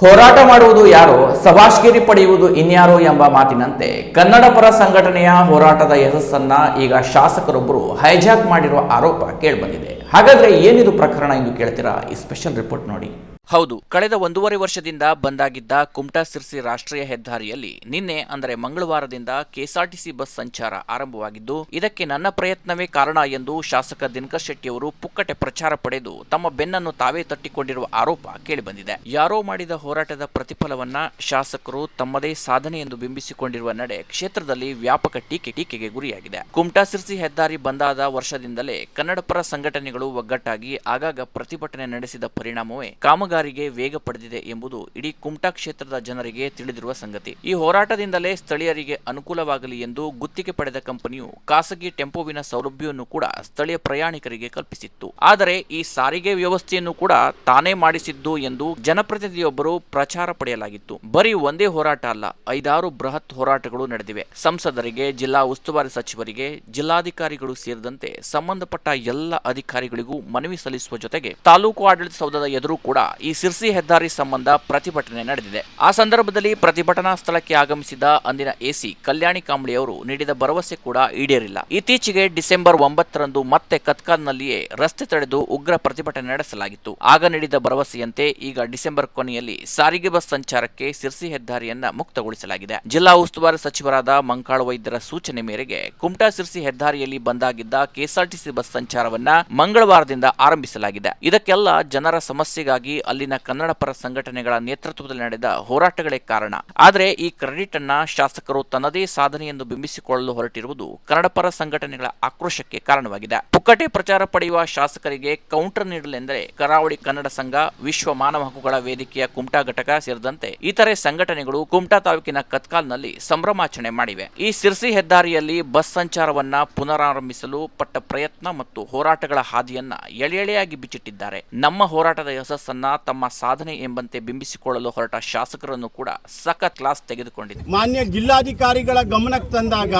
ಹೋರಾಟ ಮಾಡುವುದು ಯಾರೋ? ಸಭಾಷ್ಗಿರಿ ಪಡೆಯುವುದು ಇನ್ಯಾರೋ ಎಂಬ ಮಾತಿನಂತೆ ಕನ್ನಡ ಪರ ಸಂಘಟನೆಯ ಹೋರಾಟದ ಯಶಸ್ಸನ್ನ ಈಗ ಶಾಸಕರೊಬ್ಬರು ಹೈಜಾಕ್ ಮಾಡಿರುವ ಆರೋಪ ಕೇಳಿಬಂದಿದೆ ಹಾಗಾದ್ರೆ ಏನಿದು ಪ್ರಕರಣ ಎಂದು ಕೇಳ್ತೀರಾ? ಈ ಸ್ಪೆಷಲ್ ರಿಪೋರ್ಟ್ ನೋಡಿ. ಹೌದು, ಕಳೆದ ಒಂದೂವರೆ ವರ್ಷದಿಂದ ಬಂದಾಗಿದ್ದ ಕುಮಟಾ ಸಿರ್ಸಿ ರಾಷ್ಟ್ರೀಯ ಹೆದ್ದಾರಿಯಲ್ಲಿ ನಿನ್ನೆ, ಅಂದರೆ ಮಂಗಳವಾರದಿಂದ ಕೆಎಸ್ಆರ್ಟಿಸಿ ಬಸ್ ಸಂಚಾರ ಆರಂಭವಾಗಿದ್ದು, ಇದಕ್ಕೆ ನನ್ನ ಪ್ರಯತ್ನವೇ ಕಾರಣ ಎಂದು ಶಾಸಕ ದಿನಕರ್ ಶೆಟ್ಟಿ ಅವರು ಪುಕ್ಕಟೆ ಪ್ರಚಾರ ಪಡೆದು ತಮ್ಮ ಬೆನ್ನನ್ನು ತಾವೇ ತಟ್ಟಿಕೊಂಡಿರುವ ಆರೋಪ ಕೇಳಿಬಂದಿದೆ. ಯಾರೋ ಮಾಡಿದ ಹೋರಾಟದ ಪ್ರತಿಫಲವನ್ನ ಶಾಸಕರು ತಮ್ಮದೇ ಸಾಧನೆ ಎಂದು ಬಿಂಬಿಸಿಕೊಂಡಿರುವ ನಡೆ ಕ್ಷೇತ್ರದಲ್ಲಿ ವ್ಯಾಪಕ ಟೀಕೆ, ಟೀಕೆಗೆ ಗುರಿಯಾಗಿದೆ. ಕುಮಟಾ ಸಿರ್ಸಿ ಹೆದ್ದಾರಿ ಬಂದಾದ ವರ್ಷದಿಂದಲೇ ಕನ್ನಡ ಪರ ಸಂಘಟನೆಗಳು ಒಗ್ಗಟ್ಟಾಗಿ ಆಗಾಗ ಪ್ರತಿಭಟನೆ ನಡೆಸಿದ ಪರಿಣಾಮವೇ ಕಾಮಗಾರಿಗೆ ವೇಗ ಪಡೆದಿದೆ ಎಂಬುದು ಇಡೀ ಕುಮಟಾ ಕ್ಷೇತ್ರದ ಜನರಿಗೆ ತಿಳಿದಿರುವ ಸಂಗತಿ. ಈ ಹೋರಾಟದಿಂದಲೇ ಸ್ಥಳೀಯರಿಗೆ ಅನುಕೂಲವಾಗಲಿ ಎಂದು ಗುತ್ತಿಗೆ ಪಡೆದ ಕಂಪನಿಯು ಖಾಸಗಿ ಟೆಂಪೋವಿನ ಸೌಲಭ್ಯವನ್ನು ಕೂಡ ಸ್ಥಳೀಯ ಪ್ರಯಾಣಿಕರಿಗೆ ಕಲ್ಪಿಸಿತ್ತು. ಆದರೆ ಈ ಸಾರಿಗೆ ವ್ಯವಸ್ಥೆಯನ್ನು ಕೂಡ ತಾನೇ ಮಾಡಿಸಿದ್ದು ಎಂದು ಜನಪ್ರತಿನಿಧಿಯೊಬ್ಬರು ಪ್ರಚಾರ ಪಡೆಯಲಾಗಿತ್ತು. ಬರೀ ಒಂದೇ ಹೋರಾಟ ಅಲ್ಲ, ಐದಾರು ಬೃಹತ್ ಹೋರಾಟಗಳು ನಡೆದಿವೆ. ಸಂಸದರಿಗೆ, ಜಿಲ್ಲಾ ಉಸ್ತುವಾರಿ ಸಚಿವರಿಗೆ, ಜಿಲ್ಲಾಧಿಕಾರಿಗಳು ಸೇರಿದಂತೆ ಸಂಬಂಧಪಟ್ಟ ಎಲ್ಲ ಅಧಿಕಾರಿಗಳಿಗೂ ಮನವಿ ಸಲ್ಲಿಸುವ ಜೊತೆಗೆ ತಾಲೂಕು ಆಡಳಿತ ಸೌಧದ ಎದುರು ಕೂಡ ಈ ಸಿರ್ಸಿ ಹೆದ್ದಾರಿ ಸಂಬಂಧ ಪ್ರತಿಭಟನೆ ನಡೆದಿದೆ. ಆ ಸಂದರ್ಭದಲ್ಲಿ ಪ್ರತಿಭಟನಾ ಸ್ಥಳಕ್ಕೆ ಆಗಮಿಸಿದ ಅಂದಿನ ಎಸಿ ಕಲ್ಯಾಣಿ ಕಾಂಬಳಿ ಅವರು ನೀಡಿದ ಭರವಸೆ ಕೂಡ ಈಡೇರಿಲ್ಲ. ಇತ್ತೀಚೆಗೆ ಡಿಸೆಂಬರ್ ಒಂಬತ್ತರಂದು ಮತ್ತೆ ಕತ್ಕಾಲ್ನಲ್ಲಿಯೇ ರಸ್ತೆ ತಡೆದು ಉಗ್ರ ಪ್ರತಿಭಟನೆ ನಡೆಸಲಾಗಿತ್ತು. ಆಗ ನೀಡಿದ ಭರವಸೆಯಂತೆ ಈಗ ಡಿಸೆಂಬರ್ ಕೊನೆಯಲ್ಲಿ ಸಾರಿಗೆ ಬಸ್ ಸಂಚಾರಕ್ಕೆ ಸಿರ್ಸಿ ಹೆದ್ದಾರಿಯನ್ನ ಮುಕ್ತಗೊಳಿಸಲಾಗಿದೆ. ಜಿಲ್ಲಾ ಉಸ್ತುವಾರಿ ಸಚಿವರಾದ ಮಂಕಾಳ ವೈದ್ಯರ ಸೂಚನೆ ಮೇರೆಗೆ ಕುಮಟಾ ಸಿರ್ಸಿ ಹೆದ್ದಾರಿಯಲ್ಲಿ ಬಂದಾಗಿದ್ದ ಕೆಎಸ್ಆರ್ಟಿಸಿ ಬಸ್ ಸಂಚಾರವನ್ನ ಮಂಗಳವಾರದಿಂದ ಆರಂಭಿಸಲಾಗಿದೆ. ಇದಕ್ಕೆಲ್ಲ ಜನರ ಸಮಸ್ಯೆಗಾಗಿ ಅಲ್ಲಿನ ಕನ್ನಡ ಪರ ಸಂಘಟನೆಗಳ ನೇತೃತ್ವದಲ್ಲಿ ನಡೆದ ಹೋರಾಟಗಳೇ ಕಾರಣ. ಆದರೆ ಈ ಕ್ರೆಡಿಟ್ ಅನ್ನ ಶಾಸಕರು ತನ್ನದೇ ಸಾಧನೆ ಎಂದು ಬಿಂಬಿಸಿಕೊಳ್ಳಲು ಹೊರಟಿರುವುದು ಕನ್ನಡ ಪರ ಸಂಘಟನೆಗಳ ಆಕ್ರೋಶಕ್ಕೆ ಕಾರಣವಾಗಿದೆ. ಪುಕ್ಕಟೆ ಪ್ರಚಾರ ಪಡೆಯುವ ಶಾಸಕರಿಗೆ ಕೌಂಟರ್ ನೀಡಲೆಂದರೆ ಕರಾವಳಿ ಕನ್ನಡ ಸಂಘ, ವಿಶ್ವ ಮಾನವ ಹಕ್ಕುಗಳ ವೇದಿಕೆಯ ಕುಮಟಾ ಘಟಕ ಸೇರಿದಂತೆ ಇತರೆ ಸಂಘಟನೆಗಳು ಕುಮಟಾ ತಾಲೂಕಿನ ಕತ್ಕಾಲ್ನಲ್ಲಿ ಸಂಭ್ರಮಾಚರಣೆ ಮಾಡಿವೆ. ಈ ಸಿರ್ಸಿ ಹೆದ್ದಾರಿಯಲ್ಲಿ ಬಸ್ ಸಂಚಾರವನ್ನ ಪುನರಾರಂಭಿಸಲು ಪಟ್ಟ ಪ್ರಯತ್ನ ಮತ್ತು ಹೋರಾಟಗಳ ಹಾದಿಯನ್ನ ಎಳೆಯಳೆಯಾಗಿ ಬಿಚ್ಚಿಟ್ಟಿದ್ದಾರೆ. ನಮ್ಮ ಹೋರಾಟದ ಯಶಸ್ಸನ್ನ ತಮ್ಮ ಸಾಧನೆ ಎಂಬಂತೆ ಬಿಂಬಿಸಿಕೊಳ್ಳಲು ಹೊರಟ ಶಾಸಕರನ್ನು ಕೂಡ ಸಖತ್ ಕ್ಲಾಸ್ ತೆಗೆದುಕೊಂಡಿದೆ. ಮಾನ್ಯ ಜಿಲ್ಲಾಧಿಕಾರಿಗಳ ಗಮನಕ್ಕೆ ತಂದಾಗ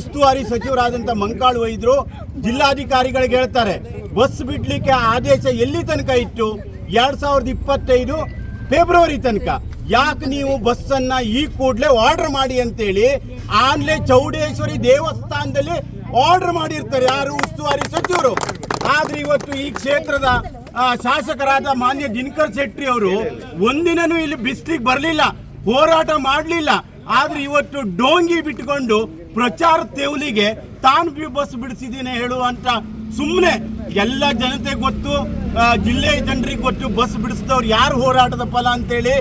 ಉಸ್ತುವಾರಿ ಸಚಿವರಾದಂಥ ಮಂಕಾಳು ವೈದ್ಯರು ಜಿಲ್ಲಾಧಿಕಾರಿಗಳಿಗೆ ಹೇಳ್ತಾರೆ, ಬಸ್ ಬಿಡ್ಲಿಕ್ಕೆ ಆದೇಶ ಎಲ್ಲಿ ತನಕ ಇತ್ತು ಎರಡ್ ಸಾವಿರದ ಇಪ್ಪತ್ತೈದು ಫೆಬ್ರವರಿ ತನಕ. ಯಾಕೆ ನೀವು ಬಸ್ಸನ್ನ ಈ ಕೂಡಲೇ ಆರ್ಡರ್ ಮಾಡಿ ಅಂತೇಳಿ ಆನ್ಲೆ ಚೌಡೇಶ್ವರಿ ದೇವಸ್ಥಾನದಲ್ಲಿ ಆರ್ಡರ್ ಮಾಡಿರ್ತಾರೆ ಯಾರು ಉಸ್ತುವಾರಿ ಸಚಿವರು. ಆದ್ರೆ ಇವತ್ತು ಈ ಕ್ಷೇತ್ರದ ಶಾಸಕರಾದ ಮಾನ್ಯ ದಿನಕರ್ ಶೆಟ್ಟಿ ಅವರು ಒಂದಿನೂ ಇಲ್ಲಿ ಬಿಸ್ಲಿಗೆ ಬರಲಿಲ್ಲ, ಹೋರಾಟ ಮಾಡಲಿಲ್ಲ. ಆದ್ರೆ ಇವತ್ತು ಡೋಂಗಿ ಬಿಟ್ಟುಕೊಂಡು ಪ್ರಚಾರ ತೆವಲಿಗೆ ತಾನು ಬಸ್ ಬಿಡಿಸಿದ್ದೀನಿ ಹೇಳುವಂತ ಸುಮ್ಮನೆ ಎಲ್ಲ ಜನತೆ ಗೊತ್ತು ಜಿಲ್ಲೆಯ ಜನರಿಗೆ ಗೊತ್ತು, ಬಸ್ ಬಿಡಿಸಿದವ್ರು ಯಾರು ಹೋರಾಟದ ಫಲ ಅಂತೇಳಿ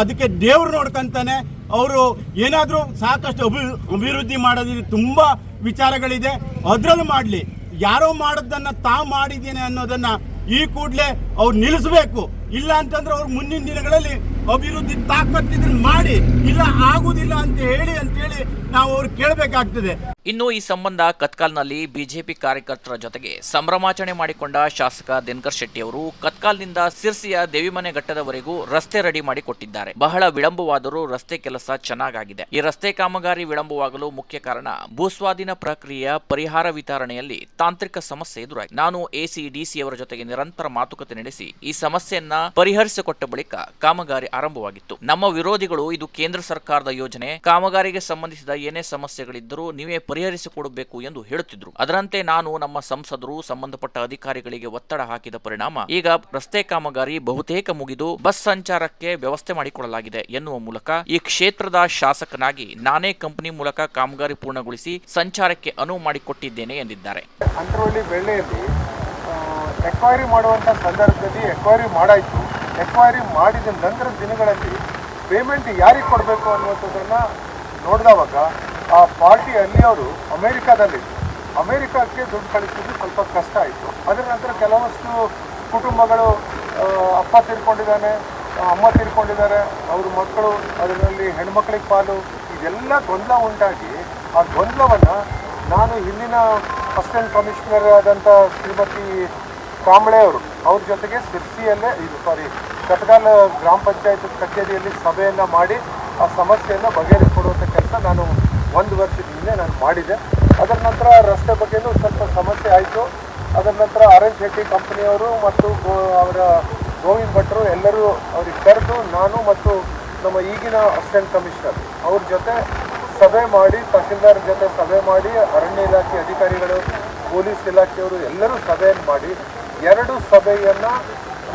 ಅದಕ್ಕೆ ದೇವ್ರು ನೋಡ್ಕೊಂತಾನೆ ಅವರು ಏನಾದರೂ ಸಾಕಷ್ಟು ಅಭಿ, ಅಭಿವೃದ್ಧಿ ಮಾಡೋದಿದೆ ತುಂಬಾ ವಿಚಾರಗಳಿದೆ. ಅದರಲ್ಲೂ ಮಾಡಲಿ. ಯಾರೋ ಮಾಡೋದನ್ನು ತಾ ಮಾಡಿದ್ದೀನಿ ಅನ್ನೋದನ್ನ ಈ ಕೂಡಲೇ ಅವ್ರು ನಿಲ್ಲಿಸಬೇಕು ಇಲ್ಲ ಅಂತಂದ್ರೆ ಅವ್ರು ಮುಂದಿನ ದಿನಗಳಲ್ಲಿ ಅಭಿವೃದ್ಧಿ ತಾಕತ್ತಿದ್ರೆ ಮಾಡಿ ಇಲ್ಲ ಆಗುದಿಲ್ಲ ಅಂತ ಹೇಳಿ ಅಂತೇಳಿ ನಾವು ಅವ್ರು ಕೇಳಬೇಕಾಗ್ತದೆ. ಇನ್ನು ಈ ಸಂಬಂಧ ಕತ್ಕಾಲ್ನಲ್ಲಿ ಬಿಜೆಪಿ ಕಾರ್ಯಕರ್ತರ ಜೊತೆಗೆ ಸಂಭ್ರಮಾಚರಣೆ ಮಾಡಿಕೊಂಡ ಶಾಸಕ ದಿನಕರ್ ಶೆಟ್ಟಿ ಅವರು ಕತ್ಕಾಲ್ನಿಂದ ಸಿರ್ಸಿಯ ದೇವಿಮನೆ ಘಟ್ಟದವರೆಗೂ ರಸ್ತೆ ರೆಡಿ ಮಾಡಿ ಕೊಟ್ಟಿದ್ದಾರೆ. ಬಹಳ ವಿಳಂಬವಾದರೂ ರಸ್ತೆ ಕೆಲಸ ಚೆನ್ನಾಗಾಗಿದೆ. ಈ ರಸ್ತೆ ಕಾಮಗಾರಿ ವಿಳಂಬವಾಗಲು ಮುಖ್ಯ ಕಾರಣ ಭೂಸ್ವಾಧೀನ ಪ್ರಕ್ರಿಯೆಯ ಪರಿಹಾರ ವಿತರಣೆಯಲ್ಲಿ ತಾಂತ್ರಿಕ ಸಮಸ್ಯೆ ಎದುರಾಗಿದೆ. ನಾನು ಎಸಿ ಡಿಸಿ ಅವರ ಜೊತೆಗೆ ನಿರಂತರ ಮಾತುಕತೆ ನಡೆಸಿ ಈ ಸಮಸ್ಯೆಯನ್ನ ಪರಿಹರಿಸಿಕೊಟ್ಟ ಬಳಿಕ ಕಾಮಗಾರಿ ಆರಂಭವಾಗಿತ್ತು. ನಮ್ಮ ವಿರೋಧಿಗಳು ಇದು ಕೇಂದ್ರ ಸರ್ಕಾರದ ಯೋಜನೆ ಕಾಮಗಾರಿಗೆ ಸಂಬಂಧಿಸಿದ ಏನೇ ಸಮಸ್ಯೆಗಳಿದ್ದರೂ ನೀವೇ ಪರಿಹರಿಸಿಕೊಡಬೇಕು ಎಂದು ಹೇಳುತ್ತಿದ್ದರು ಅದರಂತೆ ನಾನು ನಮ್ಮ ಸಂಸದರು, ಸಂಬಂಧಪಟ್ಟ ಅಧಿಕಾರಿಗಳಿಗೆ ಒತ್ತಡ ಹಾಕಿದ ಪರಿಣಾಮ ಈಗ ರಸ್ತೆ ಕಾಮಗಾರಿ ಬಹುತೇಕ ಮುಗಿದು ಬಸ್ ಸಂಚಾರಕ್ಕೆ ವ್ಯವಸ್ಥೆ ಮಾಡಿಕೊಡಲಾಗಿದೆ ಎನ್ನುವ ಮೂಲಕ ಈ ಕ್ಷೇತ್ರದ ಶಾಸಕನಾಗಿ ನಾನೇ ಕಂಪನಿ ಮೂಲಕ ಕಾಮಗಾರಿ ಪೂರ್ಣಗೊಳಿಸಿ ಸಂಚಾರಕ್ಕೆ ಅನುವು ಮಾಡಿಕೊಟ್ಟಿದ್ದೇನೆ ಎಂದಿದ್ದಾರೆ. ಎಕ್ವೈರಿ ಮಾಡುವಂಥ ಸಂದರ್ಭದಲ್ಲಿ ಎಕ್ವೈರಿ ಮಾಡಾಯಿತು. ಎಕ್ವೈರಿ ಮಾಡಿದ ನಂತರ ದಿನಗಳಲ್ಲಿ ಪೇಮೆಂಟ್ ಯಾರಿಗೆ ಕೊಡಬೇಕು ಅನ್ನುವಂಥದ್ದನ್ನು ನೋಡಿದವಾಗ ಆ ಪಾರ್ಟಿ ಅಲ್ಲಿಯವರು ಅಮೇರಿಕಾದಲ್ಲಿತ್ತು ಅಮೇರಿಕಕ್ಕೆ ದುಡ್ಡು ಕಳಿಸೋದು ಸ್ವಲ್ಪ ಕಷ್ಟ ಆಯಿತು. ಅದರ ನಂತರ ಕೆಲವಷ್ಟು ಕುಟುಂಬಗಳು ಅಪ್ಪ ತೀರ್ಕೊಂಡಿದ್ದಾನೆ, ಅಮ್ಮ ತೀರ್ಕೊಂಡಿದ್ದಾರೆ, ಅವ್ರ ಮಕ್ಕಳು, ಅದರಲ್ಲಿ ಹೆಣ್ಮಕ್ಳಿಗೆ ಪಾಲು, ಇದೆಲ್ಲ ಗೊಂದಲ ಉಂಟಾಗಿ ಆ ಗೊಂದಲವನ್ನು ನಾನು ಇಲ್ಲಿನ ಅಸಿಸ್ಟೆಂಟ್ ಕಮಿಷನರ್ ಆದಂಥ ಶ್ರೀಮತಿ ಕಾಂಬಳೆ ಅವರು, ಅವ್ರ ಜೊತೆಗೆ ಸಿರ್ಸಿಯಲ್ಲೇ ಇದು ಸಾರಿ ಕಟಗಾಲ ಗ್ರಾಮ ಪಂಚಾಯತ್ ಕಚೇರಿಯಲ್ಲಿ ಸಭೆಯನ್ನು ಮಾಡಿ ಆ ಸಮಸ್ಯೆಯನ್ನು ಬಗೆಹರಿಸಿಕೊಡುವಂಥ ಕೆಲಸ ನಾನು ಒಂದು ವರ್ಷದ ಹಿಂದೆ ನಾನು ಮಾಡಿದೆ. ಅದರ ನಂತರ ರಸ್ತೆ ಬಗ್ಗೆಯೂ ಸ್ವಲ್ಪ ಸಮಸ್ಯೆ ಆಯಿತು. ಅದರ ನಂತರ ಆರ್ ಎನ್ ಶೆಟ್ಟಿ ಕಂಪನಿಯವರು ಮತ್ತು ಅವರ ಗೋವಿಂದ್ ಭಟ್ರು ಎಲ್ಲರೂ ಅವ್ರಿಗೆ ಕರೆದು ನಾನು ಮತ್ತು ನಮ್ಮ ಈಗಿನ ಅಸಿಸ್ಟೆಂಟ್ ಕಮಿಷನರ್ ಅವ್ರ ಜೊತೆ ಸಭೆ ಮಾಡಿ, ತಹಸೀಲ್ದಾರ್ ಜೊತೆ ಸಭೆ ಮಾಡಿ ಅರಣ್ಯ ಇಲಾಖೆ ಅಧಿಕಾರಿಗಳು ಪೊಲೀಸ್ ಇಲಾಖೆಯವರು ಎಲ್ಲರೂ ಸಭೆಯನ್ನು ಮಾಡಿ ಎರಡು ಸಭೆಯನ್ನು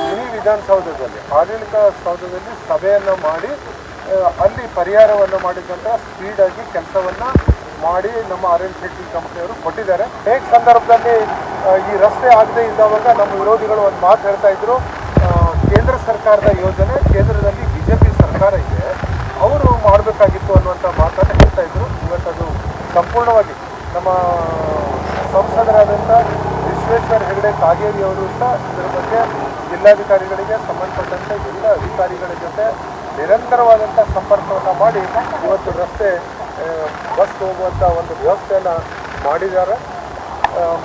ಮಿನಿ ವಿಧಾನಸೌಧದಲ್ಲಿ, ಆಡಳಿತ ಸೌಧದಲ್ಲಿ ಸಭೆಯನ್ನು ಮಾಡಿ ಅಲ್ಲಿ ಪರಿಹಾರವನ್ನು ಮಾಡಿದ ನಂತರ ಸ್ಪೀಡಾಗಿ ಕೆಲಸವನ್ನು ಮಾಡಿ ನಮ್ಮ ಆರ್ ಎನ್ ಶೆಟ್ಟಿ ಕಂಪ್ನಿಯವರು ಕೊಟ್ಟಿದ್ದಾರೆ. ಹೇಗೆ ಸಂದರ್ಭದಲ್ಲಿ ಈ ರಸ್ತೆ ಆಗದೆ ಇದ್ದಾವಾಗ ನಮ್ಮ ವಿರೋಧಿಗಳು ಒಂದು ಮಾತು ಹೇಳ್ತಾ ಇದ್ರು ಕೇಂದ್ರ ಸರ್ಕಾರದ ಯೋಜನೆ, ಕೇಂದ್ರದಲ್ಲಿ ಬಿಜೆಪಿ ಸರ್ಕಾರ ಇದೆ, ಅವರು ಮಾಡಬೇಕಾಗಿತ್ತು ಅನ್ನುವಂಥ ಮಾತನ್ನು ಹೇಳ್ತಾ ಇದ್ರು. ಇವತ್ತದು ಸಂಪೂರ್ಣವಾಗಿ ನಮ್ಮ ಸಂಸದರಾದಂಥ ವಿಶ್ವೇಶ್ವರ ಹೆಗಡೆ ಕಾಗೇರಿ ಅವರು ಸಹ ಇದರ ಬಗ್ಗೆ ಜಿಲ್ಲಾಧಿಕಾರಿಗಳಿಗೆ ಸಂಬಂಧಪಟ್ಟಂತೆ ಎಲ್ಲ ಅಧಿಕಾರಿಗಳ ಜೊತೆ ನಿರಂತರವಾದಂಥ ಸಂಪರ್ಕವನ್ನು ಮಾಡಿ ಇವತ್ತು ರಸ್ತೆ ಬಸ್ ಹೋಗುವಂಥ ಒಂದು ವ್ಯವಸ್ಥೆಯನ್ನು ಮಾಡಿದ್ದಾರೆ.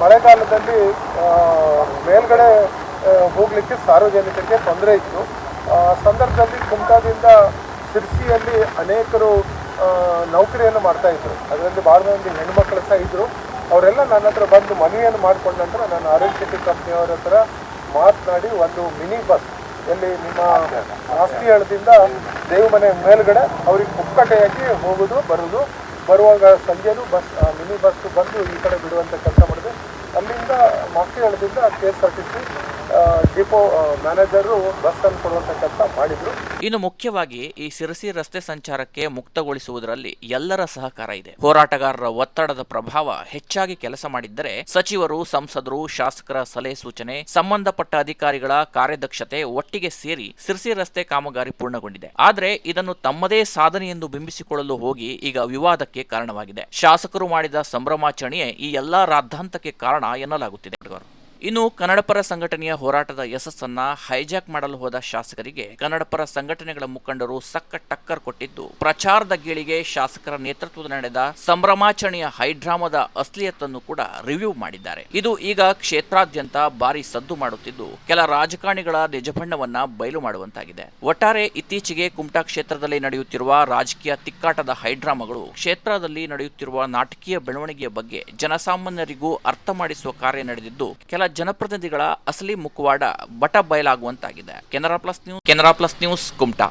ಮಳೆಗಾಲದಲ್ಲಿ ಮೇಲ್ಗಡೆ ಹೋಗಲಿಕ್ಕೆ ಸಾರ್ವಜನಿಕರಿಗೆ ತೊಂದರೆ ಇತ್ತು. ಸಂದರ್ಭದಲ್ಲಿ ಕುಮಟಾದಿಂದ ಶಿರ್ಸಿಯಲ್ಲಿ ಅನೇಕರು ನೌಕರಿಯನ್ನು ಮಾಡ್ತಾ ಇದ್ರು. ಅದರಲ್ಲಿ ಭಾಳ ಮಂದಿ ಹೆಣ್ಮಕ್ಳು ಸಹ ಇದ್ರು. ಅವರೆಲ್ಲ ನನ್ನ ಹತ್ರ ಬಂದು ಮನವಿಯನ್ನು ಮಾಡಿಕೊಂಡ ನಂತರ ನಾನು ಆರೋಗ್ಯ ಶೆಟ್ಟಿ ಕಂಪ್ನಿಯವರ ಹತ್ರ ಮಾತನಾಡಿ ಒಂದು ಮಿನಿ ಬಸ್. ಎಲ್ಲಿ ನಿಮ್ಮ ಆಸ್ತಿ ಹಳದಿಂದ ದೇವಮನೆ ಮೇಲ್ಗಡೆ ಅವ್ರಿಗೆ ಪುಕ್ಕಟೆಯಾಗಿ ಹೋಗೋದು, ಬರೋದು. ಬರುವಾಗ ಸಂಜೆನೂ ಬಸ್ ಮಿನಿ ಬಸ್ ಬಂದು ಈ ಕಡೆ ಬಿಡುವಂಥ ಕೆಲಸ ಮಾಡಿದೆ. ಅಲ್ಲಿಂದ ಮಾಸ್ತಿಹಳ್ಳದಿಂದ K S R T C depot manager ಬಸ್ಸನ್ನು ಕೊಡುವಂಥ ಕೆಲಸ ಮಾಡಿದ್ರು. ಇನ್ನು ಮುಖ್ಯವಾಗಿ ಈ ಸಿರಸಿ ರಸ್ತೆ ಸಂಚಾರಕ್ಕೆ ಮುಕ್ತಗೊಳಿಸುವುದರಲ್ಲಿ ಎಲ್ಲರ ಸಹಕಾರ ಇದೆ. ಹೋರಾಟಗಾರರ ಒತ್ತಡದ ಪ್ರಭಾವ ಹೆಚ್ಚಾಗಿ ಕೆಲಸ ಮಾಡಿದ್ದರೆ ಸಚಿವರು, ಸಂಸದರು, ಶಾಸಕರ ಸಲಹೆ ಸೂಚನೆ, ಸಂಬಂಧಪಟ್ಟ ಅಧಿಕಾರಿಗಳ ಕಾರ್ಯದಕ್ಷತೆ ಒಟ್ಟಿಗೆ ಸೇರಿ ಸಿರಸಿ ರಸ್ತೆ ಕಾಮಗಾರಿ ಪೂರ್ಣಗೊಂಡಿದೆ. ಆದರೆ ಇದನ್ನು ತಮ್ಮದೇ ಸಾಧನೆ ಎಂದು ಬಿಂಬಿಸಿಕೊಳ್ಳಲು ಹೋಗಿ ಈಗ ವಿವಾದಕ್ಕೆ ಕಾರಣವಾಗಿದೆ. ಶಾಸಕರು ಮಾಡಿದ ಸಂಭ್ರಮಾಚರಣೆಯೇ ಈ ಎಲ್ಲಾ ರಾದ್ಧಾಂತಕ್ಕೆ ಕಾರಣ ಎನ್ನಲಾಗುತ್ತಿದೆ ಇನ್ನು ಕನ್ನಡಪರ ಸಂಘಟನೆಯ ಹೋರಾಟದ ಯಶಸ್ಸನ್ನ ಹೈಜಾಕ್ ಮಾಡಲು ಹೋದ ಶಾಸಕರಿಗೆ ಕನ್ನಡಪರ ಸಂಘಟನೆಗಳ ಮುಖಂಡರು ಸಕ್ಕ ಟಕ್ಕರ್ ಕೊಟ್ಟಿದ್ದು, ಪ್ರಚಾರದ ಗೀಳಿಗೆ ಶಾಸಕರ ನೇತೃತ್ವದ ನಡೆದ ಸಂಭ್ರಮಾಚರಣೆಯ ಹೈಡ್ರಾಮದ ಅಸ್ಲಿಯತ್ತನ್ನು ಕೂಡ ರಿವ್ಯೂ ಮಾಡಿದ್ದಾರೆ. ಇದು ಈಗ ಕ್ಷೇತ್ರಾದ್ಯಂತ ಭಾರಿ ಸದ್ದು ಮಾಡುತ್ತಿದ್ದು, ಕೆಲ ರಾಜಕಾರಣಿಗಳ ನಿಜಬಣ್ಣವನ್ನ ಬಯಲು ಮಾಡುವಂತಾಗಿದೆ. ಒಟ್ಟಾರೆ ಇತ್ತೀಚೆಗೆ ಕುಮಟಾ ಕ್ಷೇತ್ರದಲ್ಲಿ ನಡೆಯುತ್ತಿರುವ ರಾಜಕೀಯ ತಿಕ್ಕಾಟದ ಹೈಡ್ರಾಮಗಳು ಕ್ಷೇತ್ರದಲ್ಲಿ ನಡೆಯುತ್ತಿರುವ ನಾಟಕೀಯ ಬೆಳವಣಿಗೆಯ ಬಗ್ಗೆ ಜನಸಾಮಾನ್ಯರಿಗೂ ಅರ್ಥ ಮಾಡಿಸುವ ಕಾರ್ಯ ನಡೆದಿದ್ದು, ಕೆಲ ಜನಪ್ರತಿನಿಧಿಗಳ ಅಸಲಿ ಮುಖವಾಡ ಬಟ ಬಯಲಾಗುವಂತಾಗಿದೆ. Canara plus news Canara plus news Kumta.